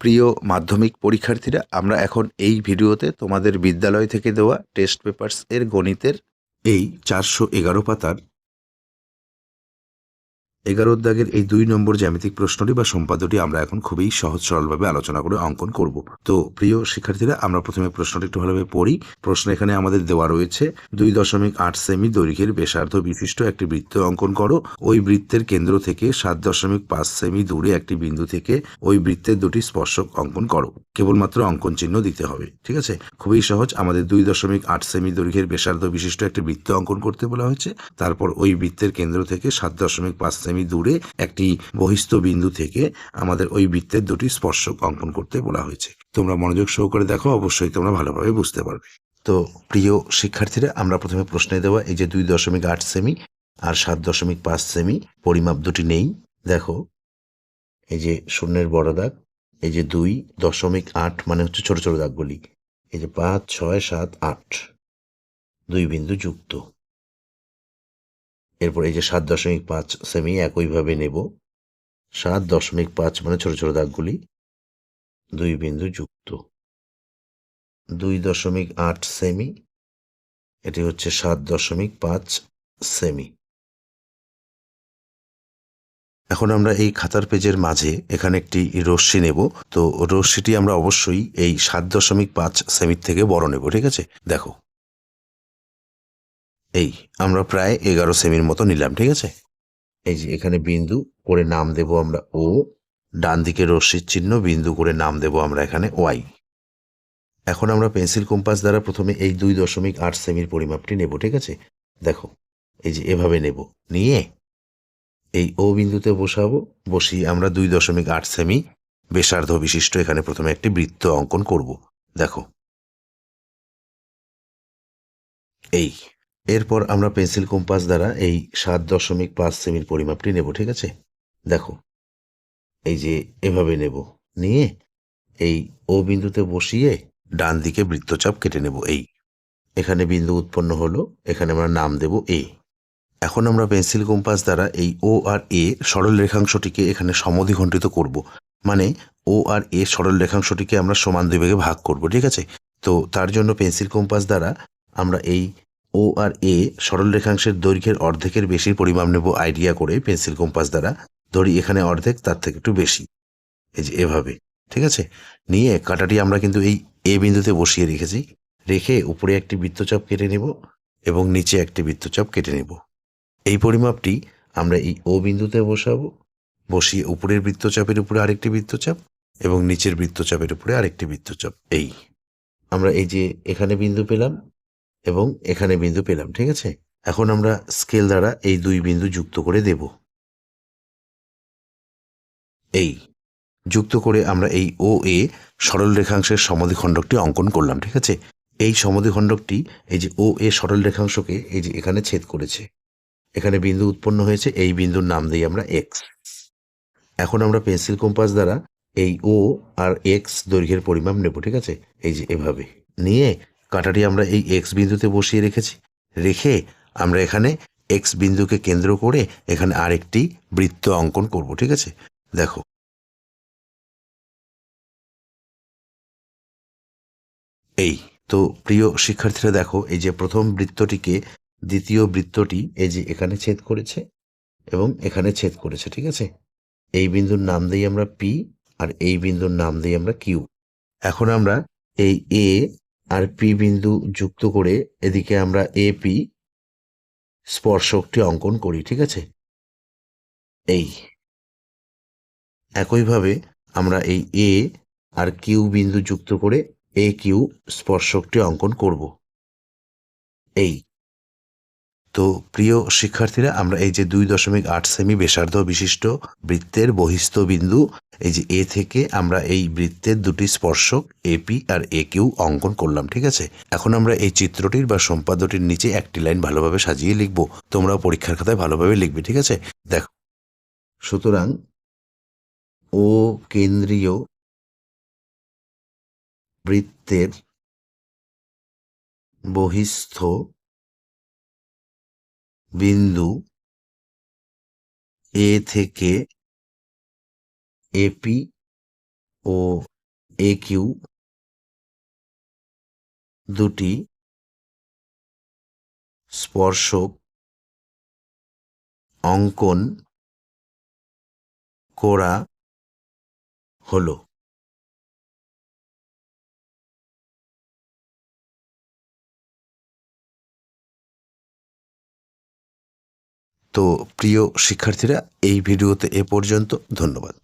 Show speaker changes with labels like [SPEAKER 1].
[SPEAKER 1] প্রিয় মাধ্যমিক পরীক্ষার্থীরা, আমরা এখন এই ভিডিওতে তোমাদের বিদ্যালয় থেকে দেওয়া টেস্ট পেপার্স এর গণিতের এই চারশো এগারো পাতার এগারো দাগের এই দুই নম্বর জ্যামিতিক প্রশ্নটি বা সম্পাদ্যটি আমরা এখন খুবই সহজ সরলভাবে আলোচনা করে অঙ্কন করব। তো প্রিয় শিক্ষার্থীরা, আমরা প্রথমে প্রশ্নটি একটু ভালোভাবে পড়ি। প্রশ্ন এখানে আমাদের দেওয়া রয়েছে, দুই দশমিক আট সেমি দৈর্ঘ্যের ব্যাসার্ধ বিশিষ্ট একটি বৃত্ত অঙ্কন করো। ওই বৃত্তের কেন্দ্র থেকে সাত দশমিক পাঁচ সেমি দূরে একটি বিন্দু থেকে ওই বৃত্তের দুটি স্পর্শক অঙ্কন করো। কেবলমাত্র অঙ্কন চিহ্ন দিতে হবে, ঠিক আছে? খুবই সহজ। আমাদের দুই দশমিক আট সেমি দৈর্ঘ্যের ব্যাসার্ধ বিশিষ্ট একটি বৃত্ত অঙ্কন করতে বলা হয়েছে। তারপর ওই বৃত্তের কেন্দ্র থেকে সাত দশমিক পাঁচ সেমি দূরে একটি বহিস্থ বিন্দু থেকে আমাদের ওই বৃত্তের দুটি স্পর্শক অঙ্কন করতে বলা হয়েছে। তোমরা মনোযোগ সহকারে দেখো, অবশ্যই তোমরা ভালোভাবে বুঝতে পারবে। তো প্রিয় শিক্ষার্থীরা, আমরা প্রথমে প্রশ্নে দেওয়া, এই যে দুই দশমিক আট সেমি আর সাত দশমিক পাঁচ সেমি, পরিমাপ দুটি নেই। দেখো, এই যে শূন্যের বড় দাগ এই যে দুই দশমিক আট মানে হচ্ছে ছোট ছোট দাগগুলি। এই যে পাঁচ, ছয়, সাত, আট। দুই বিন্দু যুক্ত। এরপর এই যে সাত দশমিক পাঁচ সেমি একইভাবে নেব। সাত দশমিক পাঁচ মানে ছোট ছোট দাগগুলি। দুই বিন্দু যুক্ত। দুই দশমিক আট সেমি এটি হচ্ছে সাত দশমিক পাঁচ সেমি এখন আমরা এই খাতার পেজের মাঝে এখানে একটি রশ্মি নেব। তো রশ্মিটি আমরা অবশ্যই এই সাত দশমিক পাঁচ সেমির থেকে বড় নেব, ঠিক আছে? দেখো। এই, আমরা প্রায় এগারো সেমির মতো নিলাম, ঠিক আছে? এই যে এখানে বিন্দু করে নাম দেব আমরা ও, ডান দিকে রশ্মির চিহ্ন, বিন্দু করে নাম দেব আমরা এখানে ওয়াই। এখন আমরা পেন্সিল কম্পাস দ্বারা প্রথমে এই দুই দশমিক আট সেমির পরিমাপটি নেব, ঠিক আছে? দেখো, এই যে এভাবে নেব। নিয়ে এই ও বিন্দুতে বসাবো। বসিয়ে আমরা দুই দশমিক আট সেমি বেসার্ধ বিশিষ্ট এখানে প্রথমে একটি বৃত্ত অঙ্কন করব। দেখো। এই। এরপর আমরা পেন্সিল কম্পাস দ্বারা এই সাত দশমিক পাঁচ সেমির পরিমাপটি নেব, ঠিক আছে? দেখো। এই যে এভাবে নেব। নিয়ে এই ও বিন্দুতে বসিয়ে ডান দিকে বৃত্তচাপ কেটে নেব। এই। এখানে বিন্দু উৎপন্ন হলো, এখানে আমরা নাম দেব এ এখন আমরা পেন্সিল কম্পাস দ্বারা এই ও আর এ সরল রেখাংশটিকে এখানে সমদ্বিখণ্ডিত করব। মানে ও আর এ সরল রেখাংশটিকে আমরা সমান দুই ভাগে ভাগ করব, ঠিক আছে? তো তার জন্য পেন্সিল কম্পাস দ্বারা আমরা এই ও আর এ সরল রেখাংশের দৈর্ঘ্যের অর্ধেকের বেশি পরিমাপ নেব আইডিয়া করে পেন্সিল কম্পাস দ্বারা। ধরি এখানে অর্ধেক, তার থেকে একটু বেশি। এই যে এভাবে, ঠিক আছে? নিয়ে কাটাটি আমরা কিন্তু এই এ বিন্দুতে বসিয়ে রেখেছি। রেখে উপরে একটি বৃত্তচাপ কেটে নেব এবং নিচে একটি বৃত্তচাপ কেটে নেব। এই পরিমাপটি আমরা এই ও বিন্দুতে বসাবো, বসিয়ে উপরের বৃত্তচাপের উপরে আরেকটি বৃত্তচাপ এবং নিচের বৃত্তচাপের উপরে আরেকটি বৃত্তচাপ, এই। আমরা এই যে এখানে বিন্দু পেলাম এবং এখানে বিন্দু পেলাম, ঠিক আছে? এখন আমরা স্কেল দ্বারা এই দুই বিন্দু যুক্ত করে দেব। এই, যুক্ত করে আমরা এই ও এ সরল রেখাংশের সমদ্বিখণ্ডকটি অঙ্কন করলাম, ঠিক আছে? এই সমদ্বিখণ্ডকটি এই যে ও এ সরল রেখাংশকে এই যে এখানে ছেদ করেছে এখানে বিন্দু উৎপন্ন হয়েছে, এই বিন্দুর নাম দিই আমরা এক্স এখন আমরা পেন্সিল কম্পাস দ্বারা এই ও আর এক্স দৈর্ঘ্যের পরিমাপ নেব, ঠিক আছে? এই যে এভাবে। নিয়ে কাঁটাটি আমরা এই এক্স বিন্দুতে বসিয়ে রেখেছি। রেখে আমরা এখানে এক্স বিন্দুকে কেন্দ্র করে এখানে আরেকটি বৃত্ত অঙ্কন করব, ঠিক আছে? দেখো। এই, তো প্রিয় শিক্ষার্থীরা দেখো, এই যে প্রথম বৃত্তটিকে দ্বিতীয় বৃত্তটি এই যে এখানে ছেদ করেছে এবং এখানে ছেদ করেছে, ঠিক আছে? এই বিন্দুর নাম দিই আমরা পি আর এই বিন্দুর নাম দিই আমরা কিউ এখন আমরা এই এ আর পি বিন্দু যুক্ত করে এদিকে আমরা এ পি স্পর্শকটি অঙ্কন করি, ঠিক আছে? এই। একইভাবে আমরা এই এ আর কিউ বিন্দু যুক্ত করে এ কিউ স্পর্শকটি অঙ্কন করব। এই। তো প্রিয় শিক্ষার্থীরা, আমরা এই যে দুই দশমিক আট সেমি বেসার্ধ বিশিষ্ট বৃত্তের বহিস্থ বিন্দু এই যে এ থেকে আমরা এই বৃত্তের দুটি স্পর্শক এপি আর এ কিউ, অঙ্কন করলাম, ঠিক আছে? এখন আমরা এই চিত্রটির বা সম্পাদ্যটির নিচে একটি লাইন ভালোভাবে সাজিয়ে লিখব। তোমরা পরীক্ষার খাতায় ভালোভাবে লিখবে, ঠিক আছে? দেখো, সুতরাং ও কেন্দ্রীয় বৃত্তের বহিস্থ বিন্দু এ থেকে এপি ও এ কিউ দুটি স্পর্শক অঙ্কন করা হলো। তো প্রিয় শিক্ষার্থীরা এই ভিডিওতে এ পর্যন্ত। ধন্যবাদ।